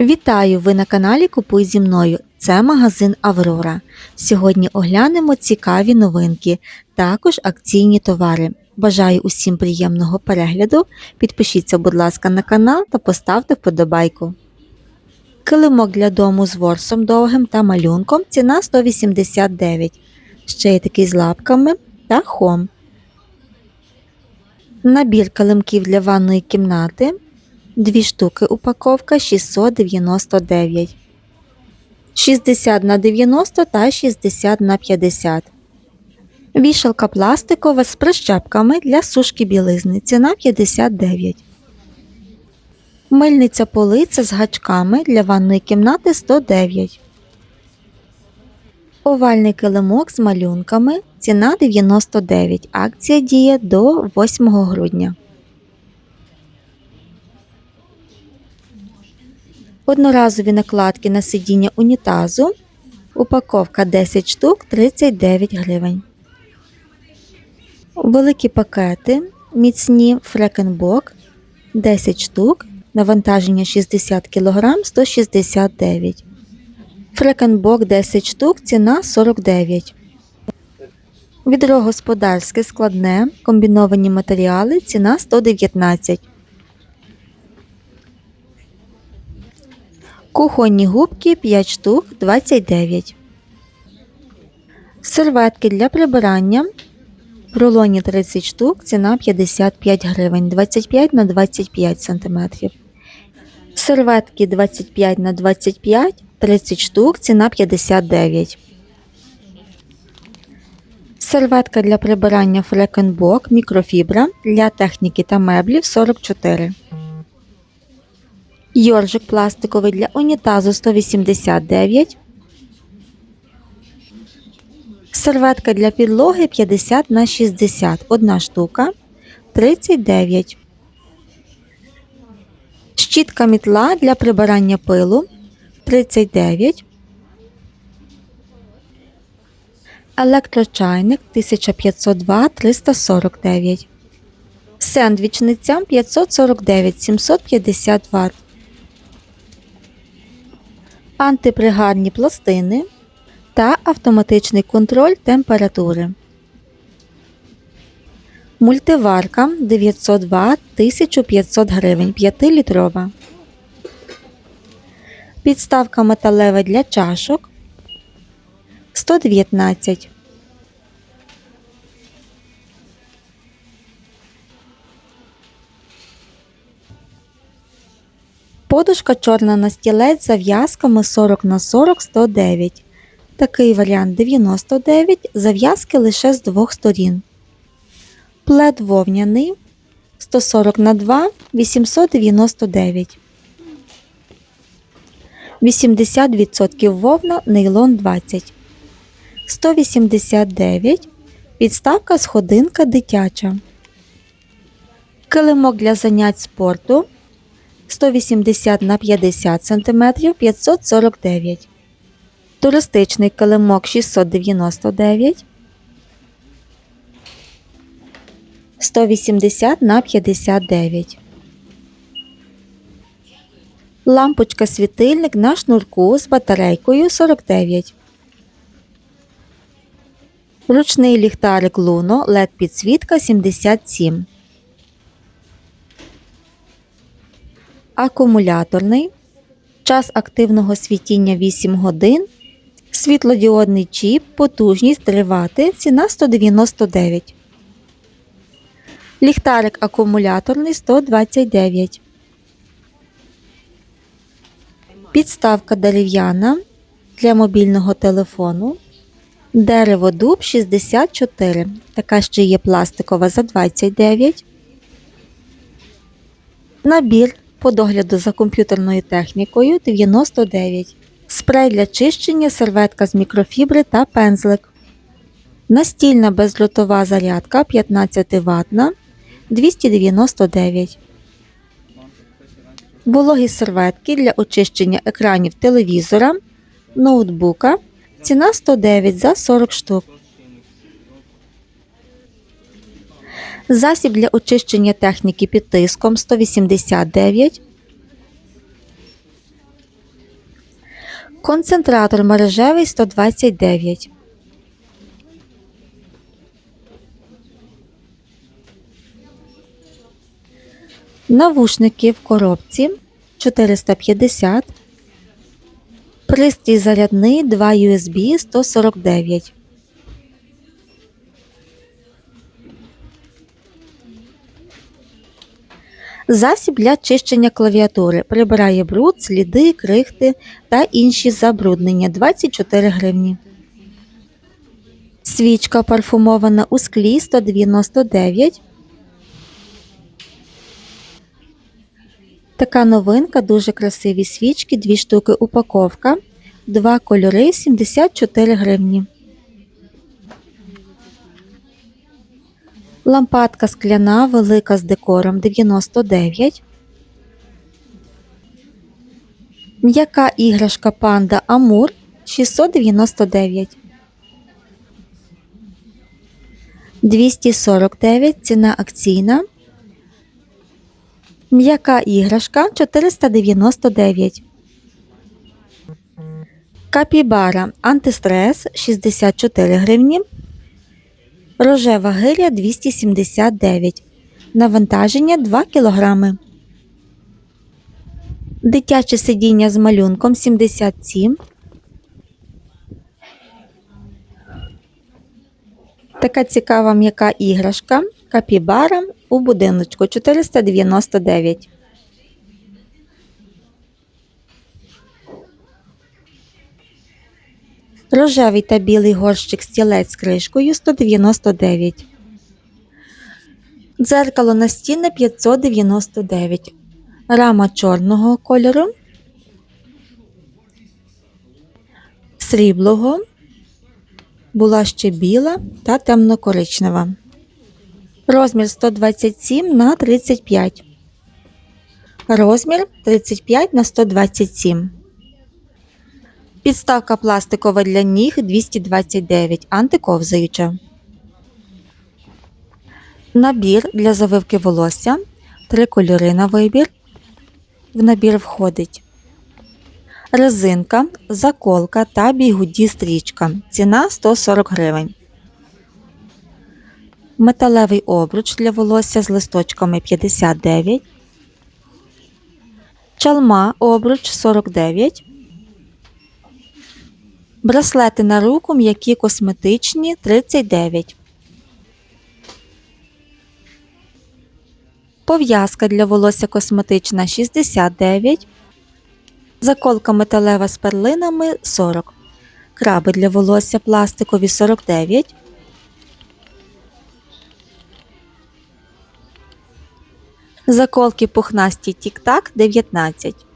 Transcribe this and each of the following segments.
Вітаю! Ви на каналі Купуй зі мною. Це магазин Аврора. Сьогодні оглянемо цікаві новинки, також акційні товари. Бажаю усім приємного перегляду. Підпишіться, будь ласка, на канал та поставте вподобайку. Килимок для дому з ворсом довгим та малюнком ціна 189. Ще є такий з лапками та хом. Набір килимків для ванної кімнати Дві штуки упаковка 699. 60 на 90 та 60 на 50. Вішалка пластикова з прищепками для сушки білизни. Ціна 59. Мильниця полиця з гачками для ванної кімнати 109. Овальний килимок з малюнками. Ціна 99. Акція діє до 8 грудня. Одноразові накладки на сидіння унітазу. Упаковка 10 штук 39 гривень. Великі пакети міцні фрекенбок 10 штук. Навантаження 60 кг 169 Фрекенбок 10 штук, ціна 49 Відро господарське складне, комбіновані матеріали, ціна 119 Кухонні губки 5 штук 29. Серветки для прибирання. В рулоні 30 штук, ціна 55 гривень 25 на 25 см. Серветки 25 на 25 30 штук, ціна 59. Серветка для прибирання фрекенбок мікрофібра для техніки та меблів 44. Йоржик пластиковий для унітазу 189. Серветка для підлоги 50 на 60. Одна штука 39. Щітка мітла для прибирання пилу 39. Електрочайник 1500 Вт 349. Сендвічниця 549 750 Вт. Антипригарні пластини та автоматичний контроль температури. Мультиварка 902 1500 гривень 5-літрова. Підставка металева для чашок 119. Подушка чорна на стілець зав'язками 40 на 40 109. Такий варіант 99, зав'язки лише з двох сторін. Плед вовняний 140 на 2 899. 80% вовна нейлон 20. 189. Підставка сходинка дитяча. Килимок для занять спорту 180 на 50 см 549 Туристичний килимок 699 180 на 59 Лампочка світильник на шнурку з батарейкою 49 Ручний ліхтарик Луно LED підсвітка 77 акумуляторний, час активного світіння 8 годин, світлодіодний чіп, потужність 3 Вт, ціна 199. Ліхтарик акумуляторний 129. Підставка дерев'яна для мобільного телефону. Дерево дуб 64. Така ще є пластикова за 29. Набір по догляду за комп'ютерною технікою 99. Спрей для чищення, серветка з мікрофібри та пензлик. Настільна бездротова зарядка 15 ватна 299. Вологі серветки для очищення екранів телевізора, ноутбука. Ціна 109 за 40 штук. Засіб для очищення техніки під тиском 189. Концентратор мережевий 129. Навушники в коробці 450. Пристрій зарядний 2 USB 149. Засіб для чищення клавіатури прибирає бруд, сліди, крихти та інші забруднення 24 гривні. Свічка парфумована у склі 199. Така новинка, дуже красиві свічки, дві штуки упаковка, два кольори 74 гривні. Лампадка скляна велика з декором 99. М'яка іграшка панда Амур 699. 249 ціна акційна. М'яка іграшка 499. Капібара антистрес 64 гривні. Рожева гиря 279. Навантаження 2 кг. Дитяче сидіння з малюнком 77. Така цікава м'яка іграшка. Капібара у будиночку 499. Рожевий та білий горщик стілець з кришкою 199. Дзеркало настінне 599. Рама чорного кольору. Сріблого. Була ще біла та темно-коричнева. Розмір 127 на 35. Розмір 35 на 127. Підставка пластикова для ніг 229 антиковзаюча. Набір для завивки волосся. Три кольори на вибір. В набір входить резинка, заколка та бігуді стрічка. Ціна 140 гривень. Металевий обруч для волосся з листочками 59. Чалма обруч 49. Браслети на руку м'які косметичні 39. Пов'язка для волосся косметична 69. Заколка металева з перлинами 40. Краби для волосся пластикові 49. Заколки пухнасті тік-так 19.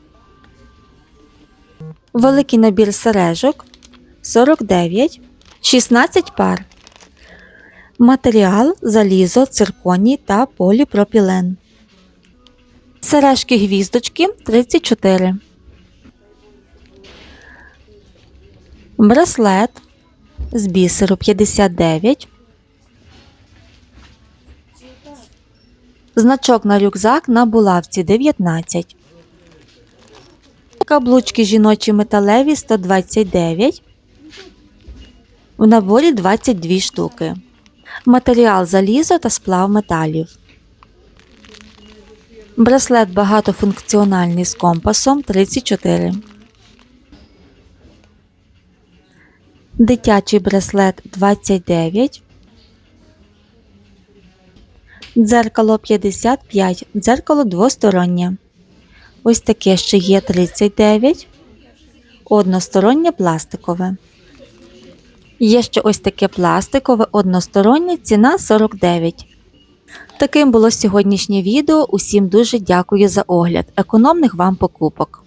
Великий набір сережок 49, 16 пар. Матеріал залізо, цирконій та поліпропілен. Сережки гвіздочки 34. Браслет з бісеру 59. Значок на рюкзак на булавці 19. Каблучки жіночі металеві 129. В наборі 22 штуки. Матеріал залізо та сплав металів. Браслет багатофункціональний з компасом 34. Дитячий браслет 29. Дзеркало 55. Дзеркало двостороннє. Ось таке ще є 39. Одностороннє пластикове. Є ще ось таке пластикове одностороннє, ціна 49. Таким було сьогоднішнє відео. Усім дуже дякую за огляд. Економних вам покупок.